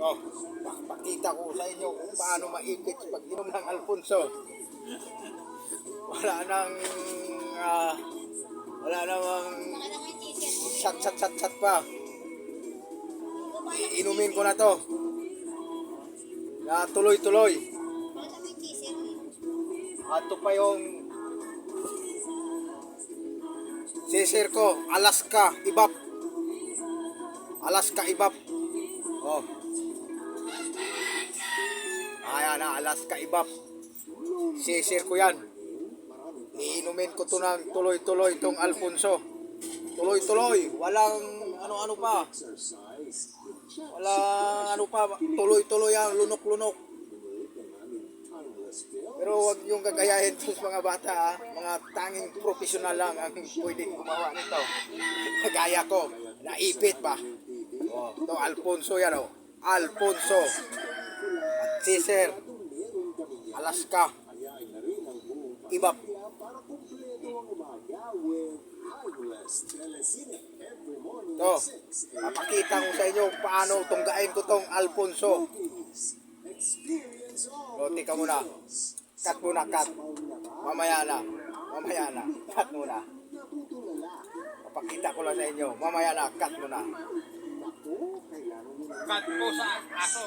Oh, pakita ko sa inyo kung paano maipit pag inom ng Alfonso. Wala nang ah, wala namang chat chat chat chat pa. Iinumin ko na to. Na tuloy-tuloy. At ito pa yung sisir ko, Alaska, Ibap. Alaska, Ibap. Oh. Ayan na, Alaska, Ibap. Sisir ko yan. Iinumin ko to ng tuloy-tuloy tong Alfonso. Tuloy-tuloy. Walang ano-ano pa. Walang ano pa. Tuloy-tuloy ang lunok-lunok. Pero wag yung gagayahin to sa mga bata, ah. mga tanging profesional lang ang pwedeng gumawa nito. Kagaya ko, naipit pa. Oh, to Alfonso yan oh. Alfonso. At Sir, Alaska. Ibap. To, papakita ko sa inyo paano tunggain ko tong Alfonso. O, tika muna. Cut muna, cut. Mamaya na. Mamaya na. Cut muna. Papakita ko lang sa inyo. Mamaya na, cut muna. Cut po sa aso.